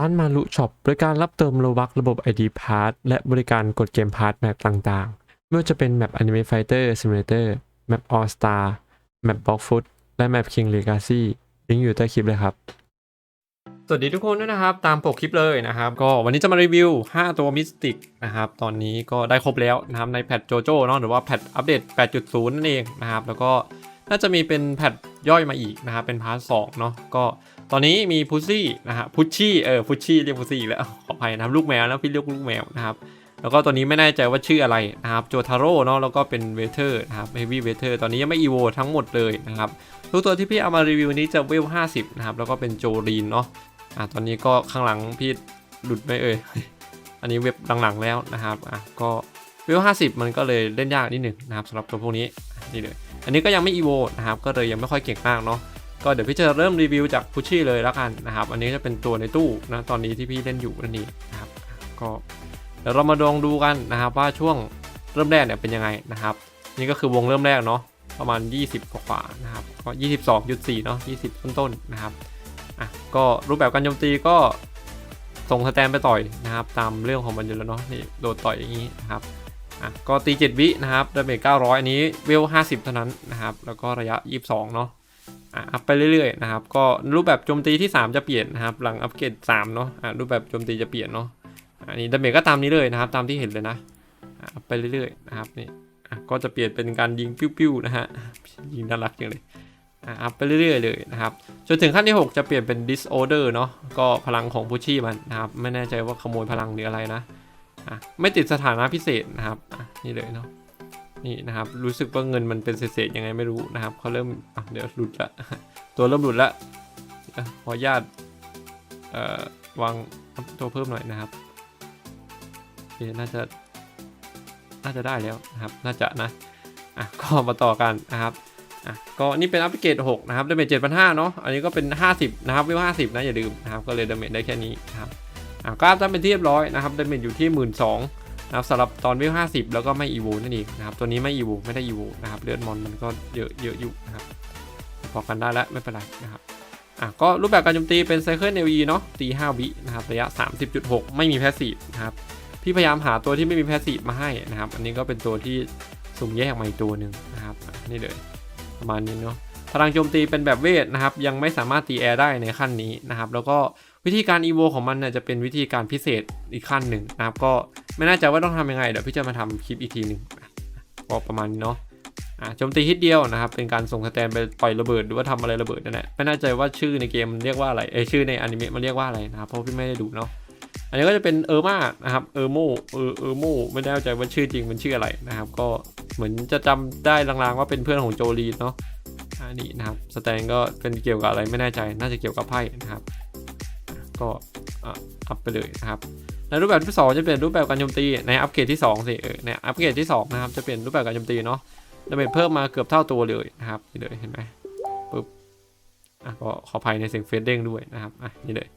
ร้านมารุช็อปบริการรับเติมโลบักระบบ ID p a s s และบริการกดเกมพาร์ทแมปต่างๆ ไม่ว่าจะเป็นแมป Anime Fighter Simulator แมป All Star แมป b l o c k f o o t และแมป King Legacy ลิงก์อยู่ใต้คลิปเลยครับ สวัสดีทุกคนด้วยนะครับ ตามปกคลิปเลยนะครับ ก็วันนี้จะมารีวิว 5 ตัวมิสติกนะครับ ตอนนี้ก็ได้ครบแล้วนะครับในแพทโจโจ้เนาะหรือว่าแพทอัปเดต 8.0 นั่นเองนะครับ แล้วก็น่าจะมีเป็นแพทย่อยมาอีกนะครับเป็นพาร์ทสเนาะก็ ตอนนี้มีพุชชี่นะฮะพุชชี่เออพุชชี่เรียกพุชชี่อีกแล้วขออภัยนะครับลูกแมวนะพี่เรียกลูกแมวนะครับแล้วก็ตัวนี้ไม่แน่ใจว่าชื่ออะไรนะครับโจทาโร่เนาะแล้วก็เป็นเวเทอร์นะครับเฮฟวี่เวเทอร์ตอนนี้ยังไม่อีโวทั้งหมดเลยนะครับทุกตัวที่พี่เอามารีวิวนี้จะเวล50 นะครับ แล้วก็เป็นโจลีนเนาะอะตอนนี้ก็ข้างหลังพี่หลุดไหมเอ่ยอันนี้เว็บหลังๆแล้วนะครับอะก็เวล50 มันก็เลยเล่นยากนิดหนึ่งนะครับสำหรับตัวพวกนี้นี่เลยอันนี้ก็ยังไม่อีโวนะครับก็เลยยังไม่ค่อยเก่งมากเนาะ ก็เดี๋ยวพี่จะเริ่มรีวิวจากพุชชี่เลยแล้วกันนะครับ อันนี้จะเป็นตัวในตู้นะตอนนี้ที่พี่เล่นอยู่นั่นเองนะครับก็เดี๋ยวเรามาลองดูกันนะครับว่าช่วงเริ่มแรกเนี่ยเป็นยังไงนะครับ นี่ก็คือวงเริ่มแรกเนาะประมาณ 20 กว่าๆนะครับก็22.4เนาะ20 ต้นๆนะครับอะก็รูปแบบการโจมตีก็ส่งสแตนไปต่อยนะครับ ตามเรื่องของมันอยู่แล้วเนาะนี่โดดต่อยอย่างนี้นะครับอะก็ตี 7 วินะครับดาเมจ900 อันนี้เวล 50 เท่านั้นนะครับ แล้วก็ระยะ 22 เนาะ อัพไปเรื่อยๆนะครับ ก็รูปแบบโจมตีที่ 3 จะเปลี่ยนนะครับ หลังอัปเกรด3เนาะอะรูปแบบโจมตีจะเปลี่ยนเนาะ อันนี้ดาเมจก็ตามนี้เลยนะครับ ตามที่เห็นเลยนะอะไปเรื่อยๆนะครับนี่ก็จะเปลี่ยนเป็นการยิงปิ้วๆนะฮะ ยิงน่ารักจังเลยอะอัพไปเรื่อยๆเลยนะครับ จนถึงขั้นที่ 6 จะเปลี่ยนเป็น disorder เนาะ ก็พลังของพุชชี่มันนะครับ ไม่แน่ใจว่าขโมยพลังหรืออะไรนะอะไม่ติดสถานะพิเศษนะครับอะนี่เลยเนาะ นี่นะครับ รู้สึกว่าเงินมันเป็นเศษๆยังไงไม่รู้นะครับเขาเริ่มอะเดี๋ยวหลุดละตัวเริ่มหลุดละขอญาตวางตัวเพิ่มหน่อยนะครับโอเคน่าจะน่าจะได้แล้วนะครับ น่าจะนะอะก็มาต่อกันนะครับอะก็นี่เป็นอัปเกรด6นะครับดาเมจ7,500เนาะอันนี้ก็เป็น 50 นะครับวิว50 นะอย่าลืมนะครับก็เลยดาเมจได้แค่นี้นะครับอะก็อัพเป็นที่เรียบร้อยนะครับดาเมจอยู่ที่ 12,000 นะครับสำหรับตอนวิว50 แล้วก็ไม่อีโวนั่นเองนะครับตัวนี้ไม่อีโวไม่ได้อีโวนะครับเลือดมอนมันก็เยอะเยอะอยู่นะครับพอกันได้แล้วไม่เป็นไรนะครับอะก็รูปแบบการโจมตีเป็นไซเคิลเนวีเนาะตี5วินะครับระยะ 30.6 ไม่มีแพสซีฟนะครับพี่พยายามหาตัวที่ไม่มีแพสซีฟมาให้นะครับ อันนี้ก็เป็นตัวที่สุ่มแยกมาอีกตัวหนึ่งนะครับนี่เลยประมาณนี้เนาะ พลังโจมตีเป็นแบบเวทนะครับ ยังไม่สามารถตีแอร์ได้ในขั้นนี้นะครับ แล้วก็วิธีการอีโวของมันเนี่ยจะเป็นวิธีการพิเศษอีกขั้นหนึ่งนะครับ ก็ไม่แน่ใจว่าต้องทำยังไง เดี๋ยวพี่จะมาทำคลิปอีกทีหนึ่งอะก็ประมาณนี้เนาะโจมตีฮิตเดียวนะครับ เป็นการส่งสแตนไปปล่อยระเบิดหรือว่าทำอะไรระเบิดนั่นแหละไม่แน่ใจว่าชื่อในเกมมันเรียกว่าอะไรเอชื่อในอนิเมะมันเรียกว่าอะไรนะครับเพราะพี่ไม่ได้ดูเนาะอันนี้ก็จะเป็นเออร์มานะครับเออร์โมเออเออร์โมไม่แน่ใจว่าชื่อจริงมันชื่ออะไรนะครับ ก็เหมือนจะจำได้ลางๆว่าเป็นเพื่อนของโจลีเนาะ อันนี้นะครับสแตนก็เป็นเกี่ยวกับอะไรไม่แน่ใจ น่าจะเกี่ยวกับไพ่นะครับ ก็อัพไปเลยนะครับ ในรูปแบบที่สองจะเป็นรูปแบบการโจมตี ในอัปเกรดที่สองสิเออในอัปเกรดที่สองนะครับจะเป็นรูปแบบการโจมตีเนาะดาเมจเพิ่มมาเกือบเท่าตัวเลยนะครับนี่เลยเห็นไหมปึ๊บอะก็ขออภัยในเสียงเฟซเด้งด้วยนะครับอะนี่เลย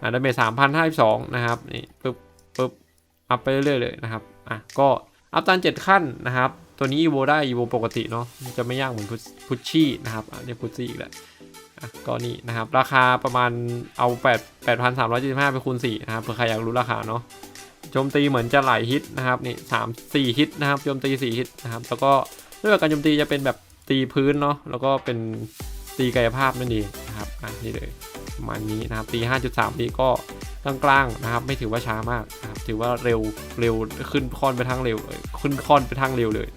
อ่าดาเมจสามพันห้าสิบสองนะครับนี่ปึ๊บปึ๊บอัพไปเรื่อยๆเลยนะครับอะก็อัพตันเจ็ดขั้นนะครับ ตัวนี้อีโวได้อีโวปกติเนาะจะไม่ยากเหมือนพุชชี่นะครับเรียกพุชชี่อีกแหละก็นี่นะครับ ราคาประมาณเอาแปดแปดพันสามร้อยเจ็ดสิบห้าไปคูณสี่นะครับเผื่อใครอยากรู้ราคาเนาะโจมตีเหมือนจะหลายฮิตนะครับนี่สามสี่ฮิตนะครับโจมตีสี่ฮิตนะครับแล้วก็เรื่องการโจมตีจะเป็นแบบตีพื้นเนาะแล้วก็เป็นตีกายภาพนั่นเองนะครับอะนี่เลยประมาณนี้นะครับตี5.3วิก็กลางๆนะครับ ไม่ถือว่าช้ามากนะครับถือว่าเร็วเร็วขึ้นค่อนไปทางเร็วเอ้ย ขึ้นค่อนไปทางเร็วเลย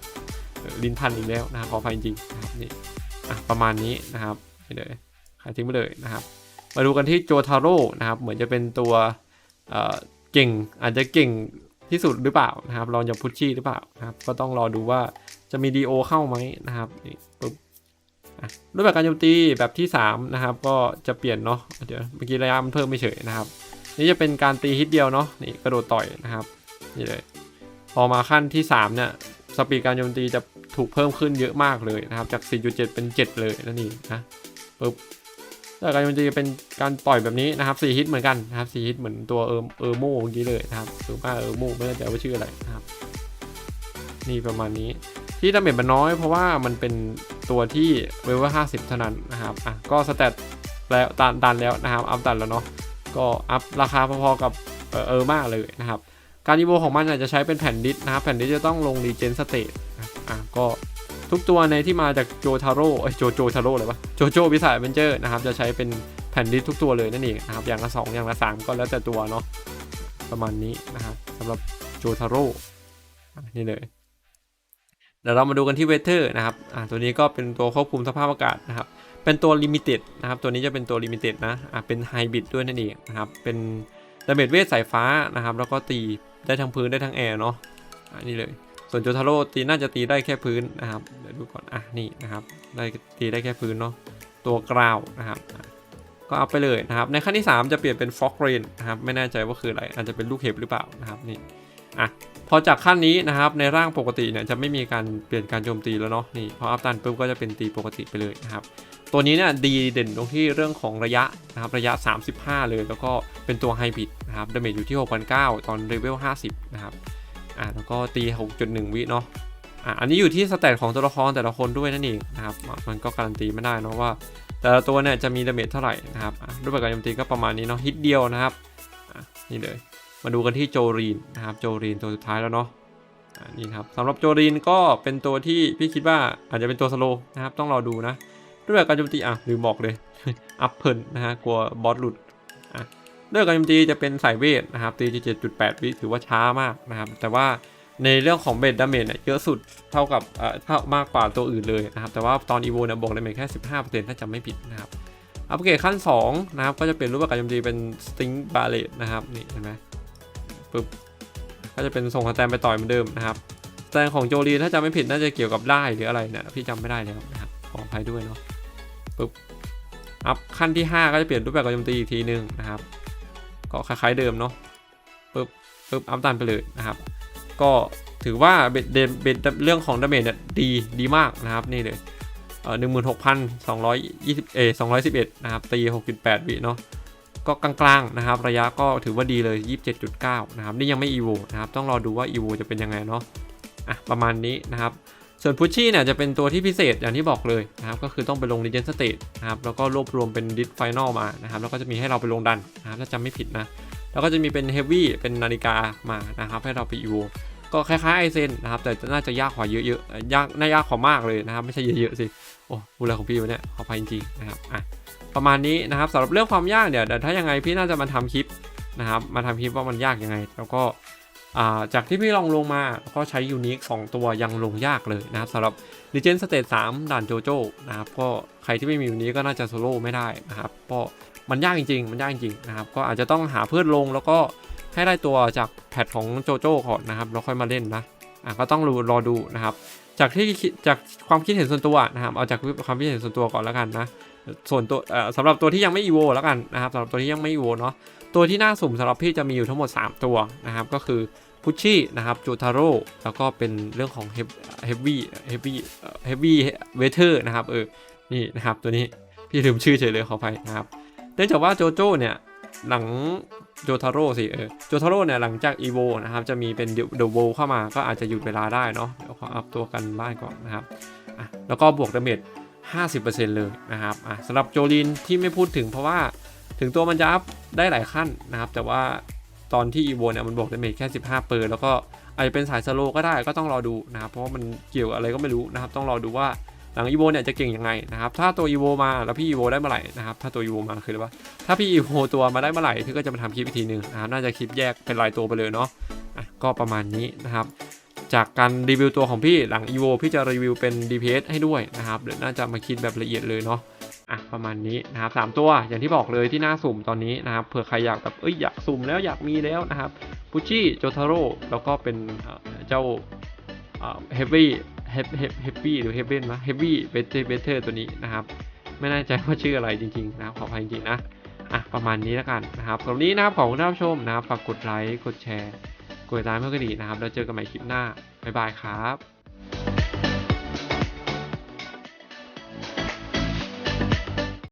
ลิ้นพันอีกแล้วนะครับขออภัยจริงนะครับนี่ประมาณนี้นะครับไปเลยขายทิ้งไปเลยนะครับ มาดูกันที่โจทาโร่นะครับ เหมือนจะเป็นตัวเเก่งอาจจะเก่งที่สุดหรือเปล่านะครับลองจากพุชชี่หรือเปล่านะครับก็ต้องรอดูว่าจะมีดีโอเข้าไหมนะครับนี่ปุ๊บรูปแบบการโจมตีแบบที่ 3 นะครับ ก็จะเปลี่ยนเนาะเดี๋ยวเมื่อกี้ระยะมันเพิ่มไม่เฉยนะครับ นี่จะเป็นการตีฮิตเดียวเนาะนี่กระโดดต่อยนะครับนี่เลย พอมาขั้นที่ 3 เนี่ย สปีดการโจมตีจะถูกเพิ่มขึ้นเยอะมากเลยนะครับ จาก 4.7 เป็น 7 เลยนั่นเองนะปึ๊บแล้วการโจมตีเป็นการต่อยแบบนี้นะครับ4ฮิตเหมือนกันนะครับ4ฮิตเหมือนตัวเออเออร์โมเมื่อกี้เลยนะครับหรือว่าเออร์โมไม่แน่ใจว่าชื่ออะไรนะครับ นี่ประมาณนี้ ที่ดาเมจมันน้อยเพราะว่ามันเป็นตัวที่เวลว่า50 เท่านั้นนะครับอะก็สแตทแล้วตันตันแล้วนะครับ อัพตันแล้วเนาะกก็อัพราคาพอๆกับเออเออมากเลยนะครับ การอีโวของมันอาจจะใช้เป็นแผ่นดิสนะครับแผ่นดิสจะต้องลงรีเจนสเตตอะก็ทุกตัวในที่มาจากโจทาโร่เอ้โจโจทาโร่เลยวะโจโจวิสัยเวนเจอร์นะครับจะใช้เป็นแผ่นดิสทุกตัวเลยนั่นเองนะครับอย่างละ 2 อย่างละ 3 ก็แล้วแต่ตัวเนาะประมาณนี้นะครับสำหรับโจทาโร่นี่เลยเดี๋ยวเรามาดูกันที่เวเทอร์นะครับอะตัวนี้ก็เป็นตัวควบคุมสภาพอากาศนะครับเป็นตัวลิมิเต็ดนะครับตัวนี้จะเป็นตัวลิมิเต็ดนะอะเป็นไฮบริดด้วยนั่นเองนะครับเป็นดาเมจเวทสายฟ้านะครับแล้วก็ตี ได้ทั้งพื้นได้ทั้งแอร์เนาะอะนี่เลย ส่วนโจทาโร่ตีน่าจะตีได้แค่พื้นนะครับเดี๋ยวดูก่อนอะนี่นะครับได้ตีได้แค่พื้นเนาะตัวกราวนะครับก็เอาไปเลยนะครับ ในขั้นที่ 3 จะเปลี่ยนเป็นฟ็อกเรนนะครับ ไม่แน่ใจว่าคืออะไร อาจจะเป็นลูกเห็บหรือเปล่านะครับนี่อะพอจากขั้นนี้นะครับ ในร่างปกติเนี่ยจะไม่มีการเปลี่ยนการโจมตีแล้วเนาะนี่พออัพตันปุ๊บก็จะเป็นตีปกติไปเลยนะครับ ตัวนี้เนี่ยดีเด่นตรงที่เรื่องของระยะนะครับระยะ 35 เลย แล้วก็เป็นตัวไฮบริดนะครับดาเมจอยู่ที่ 6,900 ตอนเลเวล 50 นะครับอ่าแล้วก็ตี 6.1 วิเนาะอ่าอันนี้อยู่ที่สเตตของตัวละครแต่ละคนด้วยนั่นเองนะครับมันก็การันตีไม่ได้เนาะว่า แต่ละตัวเนี่ยจะมีดาเมจเท่าไหร่นะครับรูปแบบการโจมตีก็ประมาณนี้เนาะฮิตเดียวนะครับนี่เลยมาดูกันที่โจรีนนะครับโจรีนตัวสุดท้ายแล้วเนาะอ่านี่ครับสำหรับโจรีนก็เป็นตัวที่พี่คิดว่าอาจจะเป็นตัวสโลนะครับต้องรอดูนะ รูปแบบการโจมตีอะลืมบอกเลย อัพเพินนะฮะกลัวบอสหลุดอะด้วยการโจมตีจะเป็นสายเวทนะครับตีที่7.8 วิถือว่าช้ามากนะครับ แต่ว่าในเรื่องของเบดดาเมจเนี่ยเยอะสุดเท่ากับเอ่อเท่ามากกว่าตัวอื่นเลยนะครับ แต่ว่าตอนอีโวเนี่ยบวกดาเมจแค่ 15%ถ้าจำไม่ผิดนะครับอัปเกรดขั้น 2 นะครับ ก็จะเปลี่ยนรูปแบบการโจมตีเป็นสติงบาเลตนะครับนี่เห็นไหมปึ๊บก็จะเป็นส่งสแตนไปต่อยเหมือนเดิมนะครับสแตนของโจลีนถ้าจำไม่ผิดน่าจะเกี่ยวกับได้หรืออะไรเนี่ยพี่จำไม่ได้แล้วนะครับขออภัยด้วยเนาะ ปึ๊บอัพขั้นที่ 5 ก็จะเปลี่ยนรูปแบบการโจมตีอีกทีหนึงนะครับ ก็คล้ายๆเดิมเนาะปึ๊บปึ๊บอัพตันไปเลยนะครับ ก็ถือว่าเบ็ดเดนเบ็ดเรื่องของดาเมจเนี่ยดีดีมากนะครับนี่เลยเอ่อหนึ่งหมื่นหกพันสองร้อยยี่สิบเอสองร้อยสิบเอ็ดนะครับตีหกจุดแปดวิเนาะก็กลางๆนะครับ ระยะก็ถือว่าดีเลยยี่สิบเจ็ดจุดเก้านะครับ นี่ยังไม่อีโวนะครับ ต้องรอดูว่าอีโวจะเป็นยังไงเนาะอะประมาณนี้นะครับ ส่วนพุชชี่เนี่ยจะเป็นตัวที่พิเศษอย่างที่บอกเลยนะครับก็คือต้องไปลง r e g e n State นะครับแล้วก็รวบรวมเป็นดิสไฟนอลมานะครับแล้วก็จะมีให้เราไปลงดันนะครับถ้าจำไม่ผิดนะแล้วก็จะมีเป็นเฮฟวี่เป็นนาฬิกามานะครับให้เราไปอีโวก็คล้ายๆไอเซนนะครับแต่น่าจะยากกว่าเยอะๆยากน่ายากกว่ามากเลยนะครับไม่ใช่เยอะๆสิโอ้พูดอะไรของพี่วะเนี่ยขออภัยจริงๆนะครับอะประมาณนี้นะครับสำหรับเรื่องความยากเดี๋ยวถ้ายังไงพี่น่าจะมาทำคลิปนะครับมาทำคลิปว่ามันยากยังไง แล้วก็ จากที่พี่ลองลงมาก็ใช้ยูนิคสองตัวยังลงยากเลยนะครับสำหรับ l e g e n d State 3ด่านโจโจ้นะครับก็ใครที่ไม่มียูนิคก็น่าจะโซโล่ไม่ได้นะครับก็มันยากจริงๆ มันยากจริงๆนะครับก็อาจจะต้องหาเพื่อนลงแล้วก็ให้ได้ตัวจากแพทของโจโจ้ก่อนนะครับแล้วค่อยมาเล่นนะอะก็ต้องรอรอดูนะครับ จากที่จากความคิดเห็นส่วนตัวนะครับเอาจากความคิดเห็นส่วนตัวก่อนแล้วกันนะส่วนตัวเอ่อสำหรับตัวที่ยังไม่อีโวแล้วกันนะครับสำหรับตัวที่ยังไม่อีโวเนาะ ตัวที่น่าสุ่มสำหรับพี่จะมีอยู่ทั้งหมด 3 ตัวนะครับ ก็คือพุชชี่นะครับจูทาโร่แล้วก็เป็นเรื่องของเฮฟเฮฟวี่เฮฟวี่เฮฟวี่เวเทอร์นะครับเออนี่นะครับตัวนี้พี่ลืมชื่อเฉยเลยขออภัยนะครับเนื่องจากว่าโจโจ้เนี่ยหลังโจทาโร่สิเออโจทาโร่เนี่ยหลังจากอีโวนะครับจะมีเป็นเดอะโวเข้ามาก็อาจจะหยุดเวลาได้เนาะเดี๋ยวขออัพตัวกันบ้านก่อนนะครับอะแล้วก็บวกดาเมจ50%เลยนะครับอะสำหรับโจลินที่ไม่พูดถึงเพราะว่า ถึงตัวมันจะอัพได้หลายขั้นนะครับ แต่ว่าตอนที่อีโวเนี่ยมันบวกดาเมจแค่ 15 เปอร์แล้วก็อาจจะเป็นสายสโลก็ได้ก็ต้องรอดูนะครับ เพราะว่ามันเกี่ยวกับอะไรก็ไม่รู้นะครับ ต้องรอดูว่าหลังอีโวเนี่ยจะเก่งยังไงนะครับ ถ้าตัวอีโวมาแล้วพี่อีโวได้เมื่อไหร่นะครับถ้าตัวอีโวมาคืออะไรวะถ้าพี่อีโวตัวมาได้เมื่อไหร่พี่ก็จะมาทำคลิปอีกทีหนึ่งนะครับน่าจะคลิปแยกเป็นรายตัวไปเลยเนาะะก็ประมาณนี้นะครับจากการรีวิวตัวของพี่หลัง EVO พี่จะรีวิวเป็น DPS ให้ด้วยนะครับเดี๋ยวน่าจะมาคิดแบบละเอียดเลยเนาะ อะประมาณนี้นะครับสามตัวอย่างที่บอกเลยที่หน่าสุ่มตอนนี้นะครับเผื่อใครอยากแบบเอ้ยอยากสุ่มแล้วอยากมีแล้วนะครับพุชี่โจทาโร่แล้วก็เป็นเจ้าเฮฟวี่เฮฟเฮฟวี่หรือเฮฟเว่นนะเฮฟวี่เบเตอร์เบเตอร์ตัวนี้นะครับ ไม่แน่ใจว่าชื่ออะไรจริงๆนะขออภัยจริงๆนะอะประมาณนี้แล้วกันนะครับสำหรับนี้นะครับขอบคุณที่รับชมนะครับฝากกดไลค์กดแชร์กดติดตามเพื่อนก็ดีนะครับแล้วเจอกันใหม่คลิปหน้าบ๊ายบายครับ